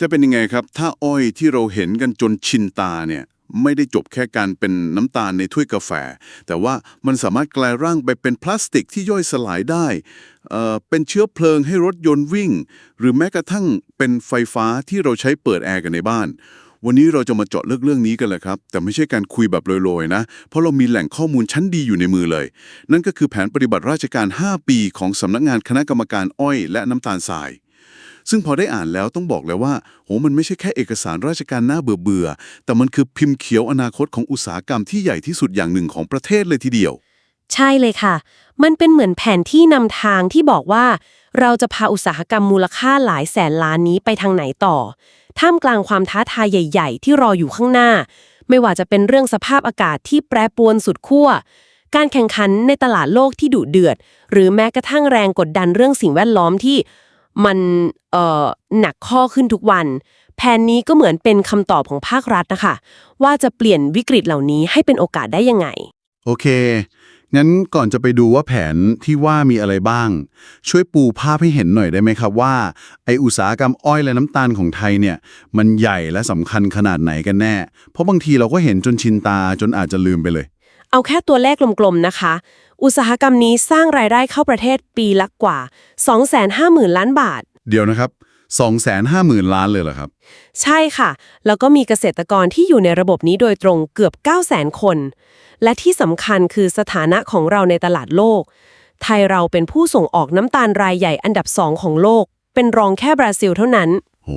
จะเป็นยังไงครับ ถ้าอ้อยที่เราเห็นกันจนชินตาเนี่ยไม่ได้จบแค่การเป็นน้ำตาลในถ้วยกาแฟ แต่ว่ามันสามารถกลายร่างไปเป็นพลาสติกที่ย่อยสลายได้เเป็นเชื้อเพลิงให้รถยนต์วิ่ง หรือแม้กระทั่งเป็นไฟฟ้าที่เราใช้เปิดแอร์กันในบ้าน วันนี้เราจะมาเจาะลึกเรื่องนี้กันเลยครับ แต่ไม่ใช่การคุยแบบโรยๆนะ เพราะเรามีแหล่งข้อมูลชั้นดีอยู่ในมือเลย นั่นก็คือแผนปฏิบัติราชการ 5 ปีของสำนักงานคณะกรรมการอ้อย และน้ำตาลทราย ซึ่งพอได้อ่านแล้วต้องบอกเลยว่าโหมันไม่ใช่แค่เอกสารราชการน่าเบื่อเบื่อๆแต่มันคือพิมพ์เขียวอนาคตของอุตสาหกรรมที่ใหญ่ที่สุดอย่างหนึ่งของประเทศเลยทีเดียว ใช่เลยค่ะ มันเป็นเหมือนแผนที่นำทางที่บอกว่า เราจะพาอุตสาหกรรมมูลค่าหลายแสนล้านนี้ไปทางไหนต่อ ท่ามกลางความท้าทายใหญ่ ๆ ที่รออยู่ข้างหน้า ไม่ว่าจะเป็นเรื่องสภาพอากาศที่แปรปรวนสุดขั้วการแข่งขันในตลาดโลกที่ดุเดือด หรือแม้กระทั่งแรงกดดันเรื่องสิ่งแวดล้อมที่ มันเอ่อหนักข้อขึ้นทุกวัน แผนนี้ก็เหมือนเป็นคำตอบของภาครัฐนะคะ ว่าจะเปลี่ยนวิกฤตเหล่านี้ให้เป็นโอกาสได้ยังไง โอเค งั้นก่อนจะไปดูว่าแผนที่ว่ามีอะไรบ้าง ช่วยปูภาพให้เห็นหน่อยได้ไหมครับว่า ไออุตสาหกรรมอ้อยและน้ำตาลของไทยเนี่ย มันใหญ่และสำคัญขนาดไหนกันแน่ เพราะบางทีเราก็เห็นจนชินตาจนอาจจะลืมไปเลย เอาแค่ตัวเลขกลมๆนะคะอุตสาหกรรมนี้สร้างรายได้เข้าประเทศปีละกว่า 250,000 ล้านบาท เดี๋ยวนะครับ 250,000 ล้านเลยเหรอครับ ใช่ค่ะ แล้วก็มีเกษตรกรที่อยู่ในระบบนี้โดยตรงเกือบ 900,000 คน และที่สำคัญคือสถานะของเราในตลาดโลก ไทยเราเป็นผู้ส่งออกน้ำตาลรายใหญ่อันดับสองของโลก เป็นรองแค่บราซิลเท่านั้น โห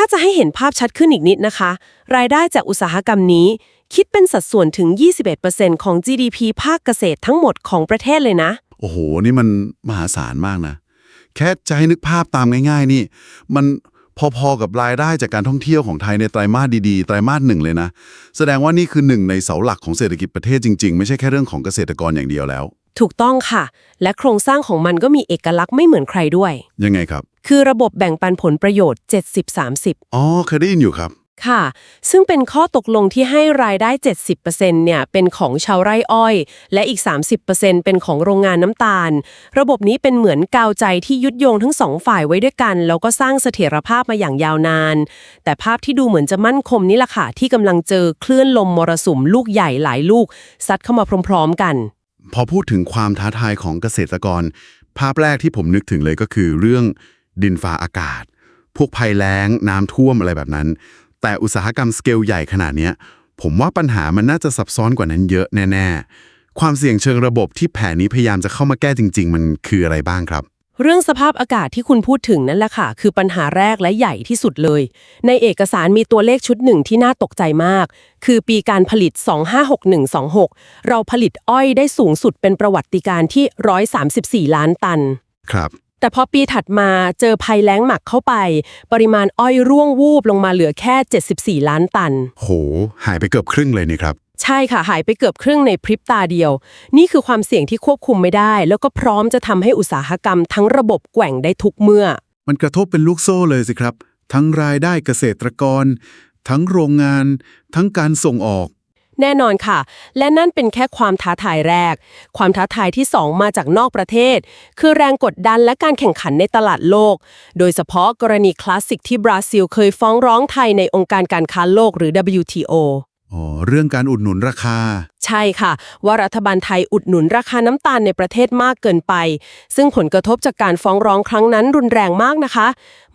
ถ้าจะให้เห็นภาพชัดขึ้นอีกนิดนะคะ รายได้จากอุตสาหกรรมนี้ คิดเป็นสัดส่วนถึง 21%ของ GDP ภาคเกษตรทั้งหมดของประเทศเลยนะ โอ้โห นี่มันมหาศาลมากนะ แค่จะให้นึกภาพตามง่าย ๆ นี่ มันพอๆกับรายได้จากการท่องเที่ยวของไทยในไตรมาสดีๆ ไตรมาสหนึ่งเลยนะ แสดงว่านี่คือหนึ่งในเสาหลักของเศรษฐกิจประเทศจริงๆ ไม่ใช่แค่เรื่องของเกษตรกรอย่างเดียวแล้ว ถูกต้องค่ะ และโครงสร้างของมันก็มีเอกลักษณ์ไม่เหมือนใครด้วย ยังไงครับ คือระบบแบ่งปันผลประโยชน์ 70-30 อ๋อเคยได้ยินอยู่ครับ ค่ะ ซึ่งเป็นข้อตกลงที่ให้รายได้ 70%เนี่ยเป็นของชาวไร่อ้อย และอีก 30%เป็นของโรงงานน้ำตาล ระบบนี้เป็นเหมือนกาวใจที่ยุดโยงทั้งสองฝ่ายไว้ด้วยกัน แล้วก็สร้างเสถียรภาพมาอย่างยาวนาน แต่ภาพที่ดูเหมือนจะมั่นคงนี่แหละค่ะที่กำลังเจอคลื่นลมมรสุมลูกใหญ่หลายลูกซัดเข้ามาพร้อม ๆ กัน พอพูดถึงความท้าทายของเกษตรกร ภาพแรกที่ผมนึกถึงเลยก็คือเรื่อง ดินฟ้าอากาศ พวกภัยแล้งน้ำท่วมอะไรแบบนั้น แต่อุตสาหกรรมสเกลใหญ่ขนาดเนี้ยผมว่าปัญหามันน่าจะซับซ้อนกว่านั้นเยอะแน่ ๆ ความเสี่ยงเชิงระบบที่แผนนี้พยายามจะเข้ามาแก้จริง ๆ มันคืออะไรบ้างครับเรื่องสภาพอากาศที่คุณพูดถึงนั่นแหละค่ะ คือปัญหาแรกและใหญ่ที่สุดเลย ในเอกสารมีตัวเลขชุดหนึ่งที่น่าตกใจมาก คือปีการผลิต 256126 เราผลิตอ้อยได้สูงสุดเป็นประวัติการณ์ที่ 134 ล้านตัน ครับ แต่พอปีถัดมาเจอภัยแล้งหมักเข้าไป ปริมาณอ้อยร่วงวูบลงมาเหลือแค่ 74 ล้านตัน โห หายไปเกือบครึ่งเลยนี่ครับ ใช่ค่ะ หายไปเกือบครึ่งในพริบตาเดียว นี่คือความเสี่ยงที่ควบคุมไม่ได้ แล้วก็พร้อมจะทำให้อุตสาหกรรมทั้งระบบแกว่งได้ทุกเมื่อ มันกระทบเป็นลูกโซ่เลยสิครับ ทั้งรายได้เกษตรกร ทั้งโรงงาน ทั้งการส่งออก แน่นอนค่ะ และนั่นเป็นแค่ความท้าทายแรก ความท้าทายที่ 2 มาจากนอกประเทศ คือแรงกดดันและการแข่งขันในตลาดโลก โดยเฉพาะกรณีคลาสสิกที่บราซิลเคยฟ้องร้องไทยในองค์การการค้าโลกหรือ WTO อ๋อเรื่องการอุดหนุนราคา ใช่ค่ะ ว่ารัฐบาลไทยอุดหนุนราคาน้ำตาลในประเทศมากเกินไป ซึ่งผลกระทบจากการฟ้องร้องครั้งนั้นรุนแรงมากนะคะ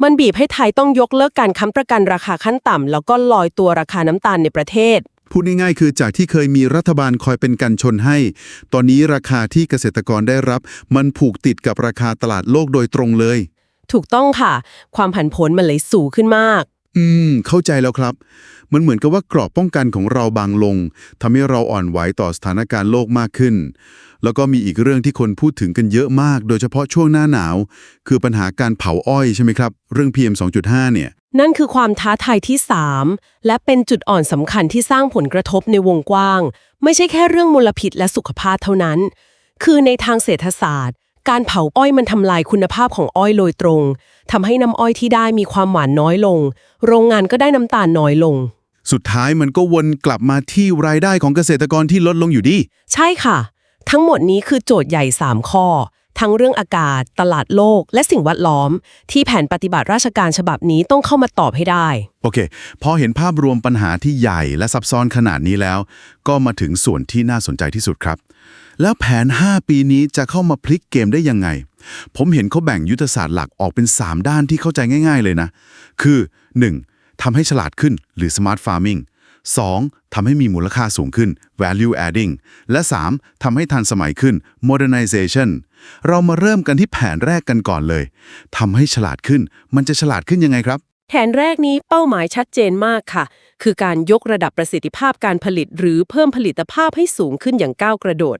มันบีบให้ไทยต้องยกเลิกการค้ำประกันราคาขั้นต่ำแล้วก็ลอยตัวราคาน้ำตาลในประเทศ พูดง่ายๆคือจากที่เคยมีรัฐบาลคอยเป็นกันชนให้ ตอนนี้ราคาที่เกษตรกรได้รับ มันผูกติดกับราคาตลาดโลกโดยตรงเลย ถูกต้องค่ะ ความผันผวนมันเลยสูงขึ้นมาก อืม เข้าใจแล้วครับ มันเหมือนกับว่ากรอบป้องกันของเราบางลงทำให้เราอ่อนไหวต่อสถานการณ์โลกมากขึ้น แล้วก็มีอีกเรื่องที่คนพูดถึงกันเยอะมาก โดยเฉพาะช่วงหน้าหนาว คือปัญหาการเผาอ้อยใช่ไหมครับ เรื่อง PM 2.5 เนี่ย นั่นคือความท้าทายที่ 3 และเป็นจุดอ่อนสำคัญที่สร้างผลกระทบในวงกว้าง ไม่ใช่แค่เรื่องมลพิษและสุขภาพเท่านั้น คือในทางเศรษฐศาสตร์การเผาอ้อยมันทำลายคุณภาพของอ้อยโดยตรง ทำให้น้ำอ้อยที่ได้มีความหวานน้อยลง โรงงานก็ได้น้ำตาลน้อยลง สุดท้ายมันก็วนกลับมาที่รายได้ของเกษตรกรที่ลดลงอยู่ดี ใช่ค่ะ ทั้งหมดนี้คือโจทย์ใหญ่ 3 ข้อ ทั้งเรื่องอากาศ ตลาดโลก และสิ่งแวดล้อม ที่แผนปฏิบัติราชการฉบับนี้ต้องเข้ามาตอบให้ได้ โอเค พอเห็นภาพรวมปัญหาที่ใหญ่และซับซ้อนขนาดนี้แล้ว ก็มาถึงส่วนที่น่าสนใจที่สุดครับ แล้วแผน 5 ปีนี้จะเข้ามาพลิกเกมได้ยังไง ผมเห็นเขาแบ่งยุทธศาสตร์หลักออกเป็น 3 ด้านที่เข้าใจง่าย ๆ เลยนะ คือ 1. ทำให้ฉลาดขึ้นหรือ smart farming 2. ทำให้มีมูลค่าสูงขึ้น value adding และ 3. ทำให้ทันสมัยขึ้น modernization เรามาเริ่มกันที่แผนแรกกันก่อนเลย ทำให้ฉลาดขึ้น มันจะฉลาดขึ้นยังไงครับ แผนแรกนี้เป้าหมายชัดเจนมากค่ะ คือการยกระดับประสิทธิภาพการผลิต หรือเพิ่มผลิตภาพให้สูงขึ้นอย่างก้าวกระโดด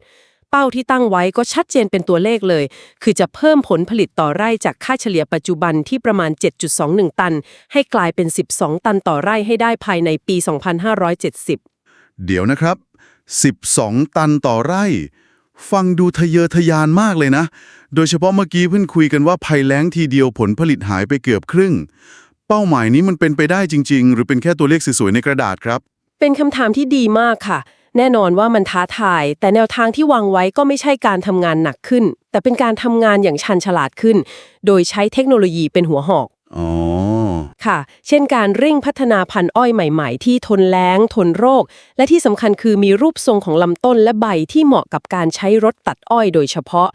เป้าที่ตั้งไว้ก็ชัดเจนเป็นตัวเลขเลย คือจะเพิ่มผลผลิตต่อไร่จากค่าเฉลี่ยปัจจุบันที่ประมาณ 7.21 ตัน ให้กลายเป็น 12 ตันต่อไร่ให้ได้ภายในปี 2570 เดี๋ยวนะครับ 12 ตันต่อไร่ ฟังดูทะเยอทะยานมากเลยนะ โดยเฉพาะเมื่อกี้เพิ่งคุยกันว่าภัยแล้งทีเดียวผลผลิตหายไปเกือบครึ่ง เป้าหมายนี้มันเป็นไปได้จริง ๆ หรือเป็นแค่ตัวเลขสวยๆในกระดาษครับ เป็นคำถามที่ดีมากค่ะ แน่นอนว่ามันท้าทาย แต่แนวทางที่วางไว้ก็ไม่ใช่การทำงานหนักขึ้น แต่เป็นการทำงานอย่างชันฉลาดขึ้น โดยใช้เทคโนโลยีเป็นหัวหอกอ๋อค่ะ เช่นการเร่งพัฒนาพันธุ์อ้อยใหม่ ๆ ที่ทนแล้ง ทนโรค และที่สำคัญคือมีรูปทรงของลำต้นและใบที่เหมาะกับการใช้รถตัดอ้อยโดยเฉพาะ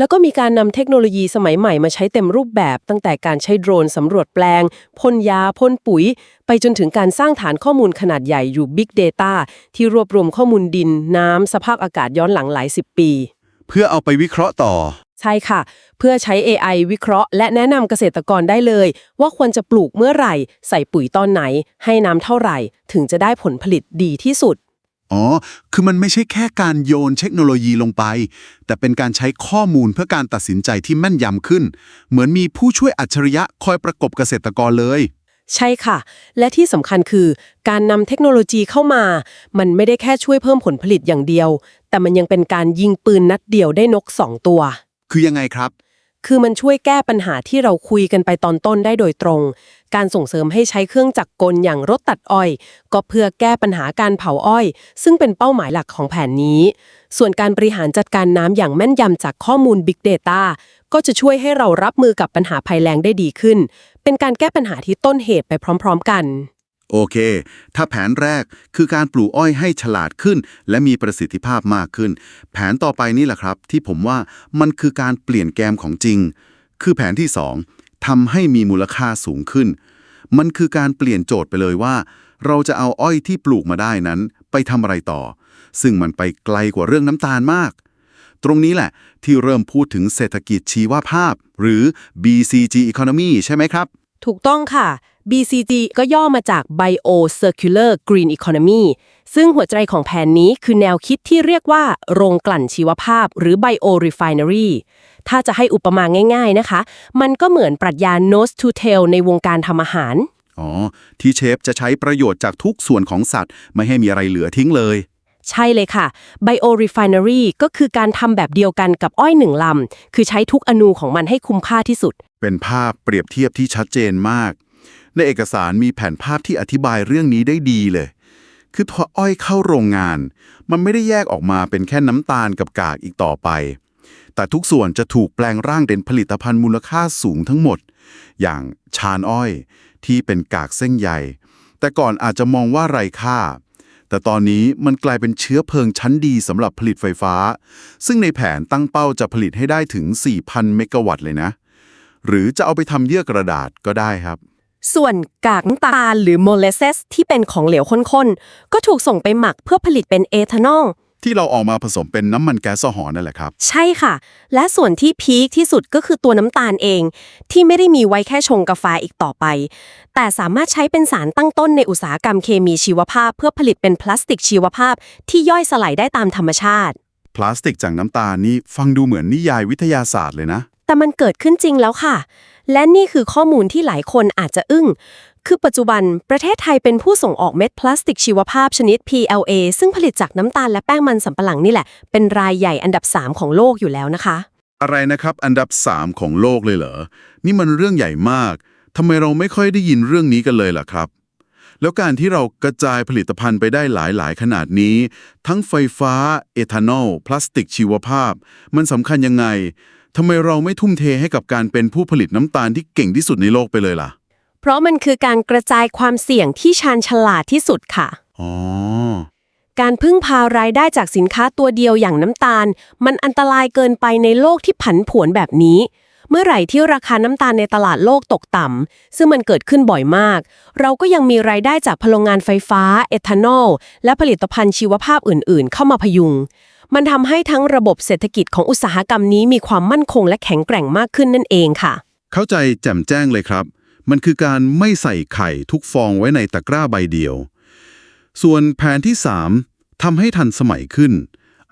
แล้วก็มีการนำเทคโนโลยีสมัยใหม่มาใช้เต็มรูปแบบ ตั้งแต่การใช้โดรนสำรวจแปลงพ่นยาพ่นปุ๋ย ไปจนถึงการสร้างฐานข้อมูลขนาดใหญ่อยู่ Big Data ที่รวบรวมข้อมูลดิน น้ำ สภาพอากาศย้อนหลังหลายสิบปี เพื่อเอาไปวิเคราะห์ต่อ ใช่ค่ะ เพื่อใช้ AI วิเคราะห์ และแนะนำเกษตรกรได้เลย ว่าควรจะปลูกเมื่อไหร่ ใส่ปุ๋ยตอนไหน ให้น้ำเท่าไหร่ ถึงจะได้ผลผลิตดีที่สุด อ๋อ คือมันไม่ใช่แค่การโยนเทคโนโลยีลงไป แต่เป็นการใช้ข้อมูลเพื่อการตัดสินใจที่แม่นยำขึ้น เหมือนมีผู้ช่วยอัจฉริยะคอยประกบเกษตรกรเลย ใช่ค่ะ และที่สำคัญคือ การนำเทคโนโลยีเข้ามา มันไม่ได้แค่ช่วยเพิ่มผลผลิตอย่างเดียว แต่มันยังเป็นการยิงปืนนัดเดียวได้นกสองตัว คือยังไงครับ คือมันช่วยแก้ปัญหาที่เราคุยกันไปตอนต้นได้โดยตรง การส่งเสริมให้ใช้เครื่องจักรกลอย่างรถตัดอ้อย ก็เพื่อแก้ปัญหาการเผาอ้อย ซึ่งเป็นเป้าหมายหลักของแผนนี้ ส่วนการบริหารจัดการน้ำอย่างแม่นยำจากข้อมูล Big Data ก็จะช่วยให้เรารับมือกับปัญหาภัยแล้งได้ดีขึ้น เป็นการแก้ปัญหาที่ต้นเหตุไปพร้อม ๆ กัน โอเค ถ้าแผนแรกคือการปลูกอ้อยให้ฉลาดขึ้น และมีประสิทธิภาพมากขึ้น แผนต่อไปนี่แหละครับ ที่ผมว่ามันคือการเปลี่ยนแกมของจริง คือแผนที่ 2ทำให้มีมูลค่าสูงขึ้น มันคือการเปลี่ยนโจทย์ไปเลยว่า เราจะเอาอ้อยที่ปลูกมาได้นั้น ไปทำอะไรต่อ ซึ่งมันไปไกลกว่าเรื่องน้ำตาลมาก ตรงนี้แหละ ที่เริ่มพูดถึงเศรษฐกิจชีวภาพ หรือ BCG economy ใช่ไหมครับ ถูกต้องค่ะ BCG ก็ย่อมาจาก Bio Circular Green Economy ซึ่งหัวใจของแผนนี้คือแนวคิดที่เรียกว่า โรงกลั่นชีวภาพ หรือ Bio Refinery ถ้าจะให้อุปมาง่าย ๆนะคะ มันก็เหมือนปรัชญา nose to tail ในวงการทำอาหาร อ๋อ ที่เชฟจะใช้ประโยชน์จากทุกส่วนของสัตว์ ไม่ให้มีอะไรเหลือทิ้งเลย ใช่เลยค่ะ Bio Refinery ก็คือการทำแบบเดียวกันกับอ้อยหนึ่งลำ คือใช้ทุกอนูของมันให้คุ้มค่าที่สุด เป็นภาพเปรียบเทียบที่ชัดเจนมาก ในเอกสารมีแผนภาพที่อธิบายเรื่องนี้ได้ดีเลย คือพออ้อยเข้าโรงงาน มันไม่ได้แยกออกมาเป็นแค่น้ำตาลกับกากอีกต่อไป แต่ทุกส่วนจะถูกแปลงร่างเป็นผลิตภัณฑ์มูลค่าสูงทั้งหมด อย่างชานอ้อยที่เป็นกากเส้นใหญ่แต่ก่อนอาจจะมองว่าไร้ค่า แต่ตอนนี้มันกลายเป็นเชื้อเพลิงชั้นดีสำหรับผลิตไฟฟ้า ซึ่งในแผนตั้งเป้าจะผลิตให้ได้ถึง 4,000 เมกะวัตต์เลยนะ หรือจะเอาไปทำเยื่อกระดาษก็ได้ครับ ส่วนกากน้ำตาลหรือโมเลเซสที่เป็นของเหลวข้นๆ ก็ถูกส่งไปหมักเพื่อผลิตเป็นเอทานอล ที่เราออกมาผสมเป็นน้ำมันแก๊สโซฮอล์นั่นแหละครับ ใช่ค่ะ และส่วนที่พีคที่สุดก็คือตัวน้ำตาลเอง ที่ไม่ได้มีไว้แค่ชงกาแฟอีกต่อไป แต่สามารถใช้เป็นสารตั้งต้นในอุตสาหกรรมเคมีชีวภาพ เพื่อผลิตเป็นพลาสติกชีวภาพ ที่ย่อยสลายได้ตามธรรมชาติ พลาสติกจากน้ำตาลนี่ฟังดูเหมือนนิยายวิทยาศาสตร์เลยนะ แต่มันเกิดขึ้นจริงแล้วค่ะ และนี่คือข้อมูลที่หลายคนอาจจะอึ้ง คือปัจจุบันประเทศไทยเป็นผู้ส่งออกเม็ดพลาสติกชีวภาพชนิด PLA ซึ่งผลิตจากน้ำตาลและแป้งมันสำปะหลังนี่แหละ เป็นรายใหญ่อันดับ 3 ของโลกอยู่แล้วนะคะ อะไรนะครับ อันดับ 3 ของโลกเลยเหรอ นี่มันเรื่องใหญ่มากทำไมเราไม่ค่อยได้ยินเรื่องนี้กันเลยล่ะครับ แล้วการที่เรากระจายผลิตภัณฑ์ไปได้หลายๆ ขนาดนี้ ทั้งไฟฟ้า เอทานอล พลาสติกชีวภาพ มันสำคัญยังไงทำไมเราไม่ทุ่มเทให้กับการเป็นผู้ผลิตน้ำตาลที่เก่งที่สุดในโลกไปเลยล่ะ เพราะมันคือการกระจายความเสี่ยงที่ชาญฉลาดที่สุดค่ะ อ๋อ การพึ่งพารายได้จากสินค้าตัวเดียวอย่างน้ำตาล มันอันตรายเกินไปในโลกที่ผันผวนแบบนี้ เมื่อไหร่ที่ราคาน้ำตาลในตลาดโลกตกต่ำซึ่งมันเกิดขึ้นบ่อยมาก เราก็ยังมีรายได้จากพลังงานไฟฟ้า เอทานอล และผลิตภัณฑ์ชีวภาพอื่น ๆ เข้ามาพยุง มันทำให้ทั้งระบบเศรษฐกิจของอุตสาหกรรมนี้มีความมั่นคงและแข็งแกร่งมากขึ้นนั่นเองค่ะ เข้าใจแจ่มแจ้งเลยครับ มันคือการไม่ใส่ไข่ทุกฟองไว้ในตะกร้าใบเดียว ส่วนแผนที่ 3ทำให้ทันสมัยขึ้น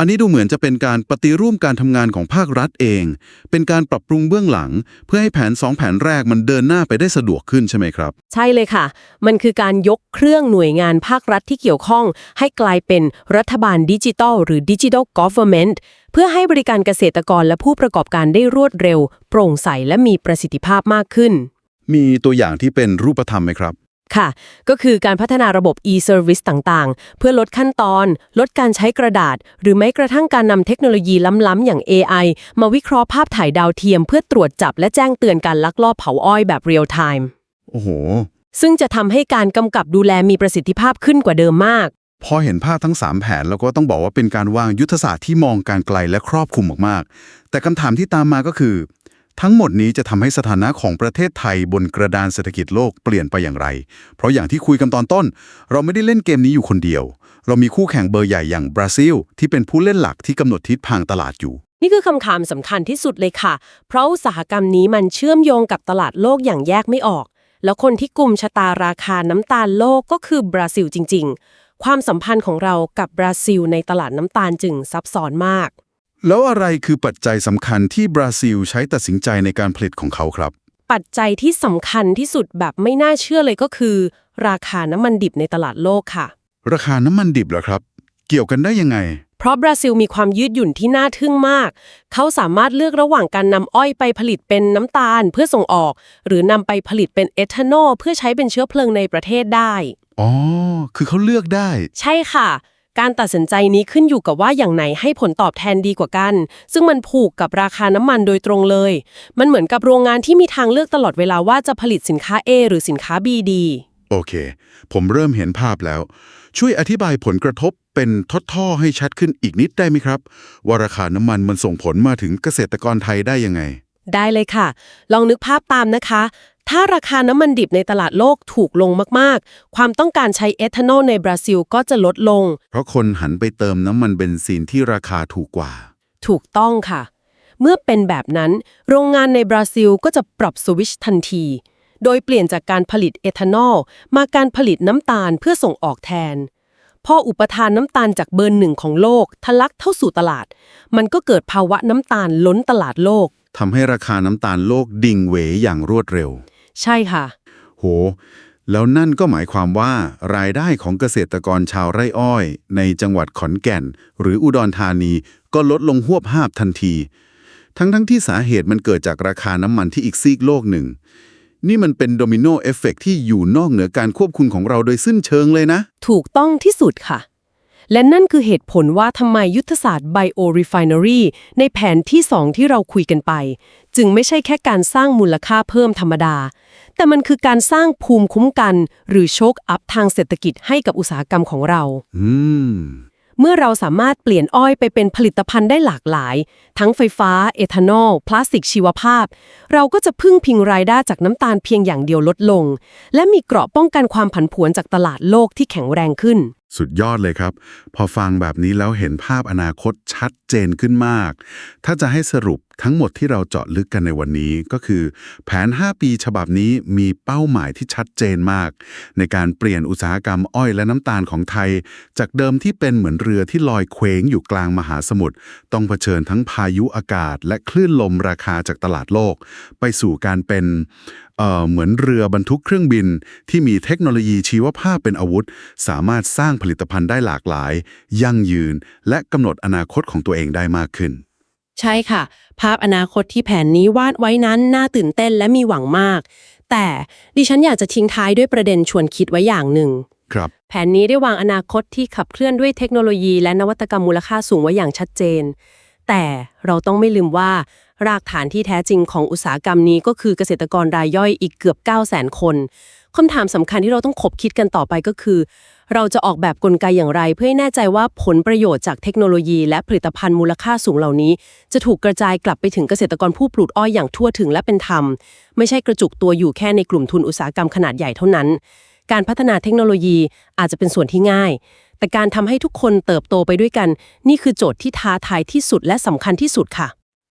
อันนี้ดูเหมือนจะเป็นการปฏิรูปการทำงานของภาครัฐเอง เป็นการปรับปรุงเบื้องหลัง เพื่อให้แผน 2 แผนแรกมันเดินหน้าไปได้สะดวกขึ้นใช่ไหมครับ ใช่เลยค่ะ มันคือการยกเครื่องหน่วยงานภาครัฐที่เกี่ยวข้อง ให้กลายเป็นรัฐบาลดิจิทัลหรือดิจิทัลกอ v เ r อร์เมนต์เพื่อให้บริการเกษตรกรและผู้ประกอบการได้รวดเร็ว โปร่งใสและมีประสิทธิภาพมากขึ้น มีตัวอย่างที่เป็นรูปธรรมไหมครับ ค่ะ ก็คือการพัฒนาระบบ e-service ต่างๆ เพื่อลดขั้นตอน ลดการใช้กระดาษ หรือแม้กระทั่งการนำเทคโนโลยีล้ำๆ อย่าง AI มาวิเคราะห์ภาพถ่ายดาวเทียม เพื่อตรวจจับและแจ้งเตือนการลักลอบเผาอ้อยแบบเรียลไทม์โอ้โห ซึ่งจะทำให้การกำกับดูแลมีประสิทธิภาพขึ้นกว่าเดิมมาก พอเห็นภาพทั้ง 3 แผนแล้วก็ต้องบอกว่าเป็นการวางยุทธศาสตร์ที่มองการไกลและครอบคลุมมากๆ แต่คำถามที่ตามมาก็คือ ทั้งหมดนี้จะทำให้สถานะของประเทศไทยบนกระดานเศรษฐกิจโลกเปลี่ยนไปอย่างไร เพราะอย่างที่คุยกันตอนต้น เราไม่ได้เล่นเกมนี้อยู่คนเดียว เรามีคู่แข่งเบอร์ใหญ่อย่างบราซิล ที่เป็นผู้เล่นหลักที่กำหนดทิศทางตลาดอยู่ นี่คือคำถามสำคัญที่สุดเลยค่ะ เพราะอุตสาหกรรมนี้มันเชื่อมโยงกับตลาดโลกอย่างแยกไม่ออก แล้วคนที่กลุ่มชะตาราคาน้ำตาลโลกก็คือบราซิลจริง ๆ ความสัมพันธ์ของเรากับบราซิลในตลาดน้ำตาลจึงซับซ้อนมาก แล้วอะไรคือปัจจัยสำคัญที่บราซิลใช้ตัดสินใจในการผลิตของเขาครับ ปัจจัยที่สำคัญที่สุดแบบไม่น่าเชื่อเลยก็คือ ราคาน้ำมันดิบในตลาดโลกค่ะ ราคาน้ำมันดิบเหรอครับ เกี่ยวกันได้ยังไง เพราะบราซิลมีความยืดหยุ่นที่น่าทึ่งมาก เขาสามารถเลือกระหว่างการนำอ้อยไปผลิตเป็นน้ำตาลเพื่อส่งออก หรือนำไปผลิตเป็นเอทานอลเพื่อใช้เป็นเชื้อเพลิงในประเทศได้ อ๋อ คือเขาเลือกได้ ใช่ค่ะ การตัดสินใจนี้ขึ้นอยู่กับว่าอย่างไหนให้ผลตอบแทนดีกว่ากัน ซึ่งมันผูกกับราคาน้ำมันโดยตรงเลย มันเหมือนกับโรงงานที่มีทางเลือกตลอดเวลาว่าจะผลิตสินค้า A หรือสินค้า B ดีโอเค ผมเริ่มเห็นภาพแล้ว ช่วยอธิบายผลกระทบเป็นท่อๆให้ชัดขึ้นอีกนิดได้ไหมครับ ว่าราคาน้ำมันมันส่งผลมาถึงเกษตรกรไทยได้ยังไง ได้เลยค่ะ ลองนึกภาพตามนะคะ ถ้าราคาน้ำมันดิบในตลาดโลกถูกลงมากๆ ความต้องการใช้เอทานอลในบราซิลก็จะลดลง เพราะคนหันไปเติมน้ำมันเบนซินที่ราคาถูกกว่า ถูกต้องค่ะ เมื่อเป็นแบบนั้น โรงงานในบราซิลก็จะปรับสวิชทันที โดยเปลี่ยนจากการผลิตเอทานอลมาการผลิตน้ำตาลเพื่อส่งออกแทนพออุปทานน้ำตาลจากเบอร์หนึ่งของโลกทะลักเข้าสู่ตลาด มันก็เกิดภาวะน้ำตาลล้นตลาดโลกทำให้ราคาน้ำตาลโลกดิ่งเหวอย่างรวดเร็ว ใช่ค่ะ โห แล้วนั่นก็หมายความว่ารายได้ของเกษตรกรชาวไร่อ้อย ในจังหวัดขอนแก่น หรืออุดรธานีก็ลดลงหวบหาบทันที ทั้งทั้งที่สาเหตุมันเกิดจากราคาน้ำมันที่อีกซีกโลกหนึ่ง นี่มันเป็นโดมิโนเอฟเฟกต์ที่อยู่นอกเหนือการควบคุมของเราโดยสิ้นเชิงเลยนะ ถูกต้องที่สุดค่ะ และนั่นคือเหตุผลว่าทำไมยุทธศาสตร์ Bio Refinery ในแผนที่ 2 ที่เราคุยกันไป จึงไม่ใช่แค่การสร้างมูลค่าเพิ่มธรรมดา แต่มันคือการสร้างภูมิคุ้มกัน หรือโชคอัพทางเศรษฐกิจให้กับอุตสาหกรรมของเราอืมเมื่อเราสามารถเปลี่ยนอ้อยไปเป็นผลิตภัณฑ์ได้หลากหลาย ทั้งไฟฟ้า เอทานอล พลาสติกชีวภาพ เราก็จะพึ่งพิงรายได้จากน้ำตาลเพียงอย่างเดียวลดลง และมีเกราะป้องกันความผันผวนจากตลาดโลกที่แข็งแรงขึ้น สุดยอดเลยครับ พอฟังแบบนี้แล้วเห็นภาพอนาคตชัดเจนขึ้นมาก ถ้าจะให้สรุป ทั้งหมดที่เราเจาะลึกกันในวันนี้ก็คือ แผน 5 ปีฉบับนี้มีเป้าหมายที่ชัดเจนมาก ในการเปลี่ยนอุตสาหกรรมอ้อยและน้ำตาลของไทย จากเดิมที่เป็นเหมือนเรือที่ลอยเคว้งอยู่กลางมหาสมุทรต้องเผชิญทั้งพายุอากาศ และคลื่นลมราคาจากตลาดโลก ไปสู่การเป็นเเหมือนเรือบรรทุกเครื่องบิน ที่มีเทคโนโลยีชีวภาพเป็นอาวุธ สามารถสร้างผลิตภัณฑ์ได้หลากหลาย ยั่งยืน และกำหนดอนาคตของตัวเองได้มากขึ้น ใช่ค่ะ ภาพอนาคตที่แผนนี้วาดไว้นั้นน่าตื่นเต้นและมีหวังมาก แต่ดิฉันอยากจะทิ้งท้ายด้วยประเด็นชวนคิดไว้อย่างหนึ่ง ครับ แผนนี้ได้วางอนาคตที่ขับเคลื่อนด้วยเทคโนโลยีและนวัตกรรมมูลค่าสูงไว้อย่างชัดเจน แต่เราต้องไม่ลืมว่า รากฐานที่แท้จริงของอุตสาหกรรมนี้ก็คือเกษตรกรรายย่อยอีกเกือบ 9 0 0 0 0 0 คนคำถามสำคัญที่เราต้องคบคิดกันต่อไปก็คือ เราจะออกแบบกลไกอย่างไร เพื่อให้แน่ใจว่าผลประโยชน์จากเทคโนโลยี และผลิตภัณฑ์มูลค่าสูงเหล่านี้ จะถูกกระจายกลับไปถึงเกษตรกรผู้ปลูกอ้อยอย่างทั่วถึงและเป็นธรรม ไม่ใช่กระจุกตัวอยู่แค่ในกลุ่มทุนอุตสาหกรรมขนาดใหญ่เท่านั้น การพัฒนาเทคโนโลยีอาจจะเป็นส่วนที่ง่าย แต่การทำให้ทุกคนเติบโตไปด้วยกัน นี่คือโจทย์ที่ท้าทายที่สุดและสำคัญที่สุดค่ะ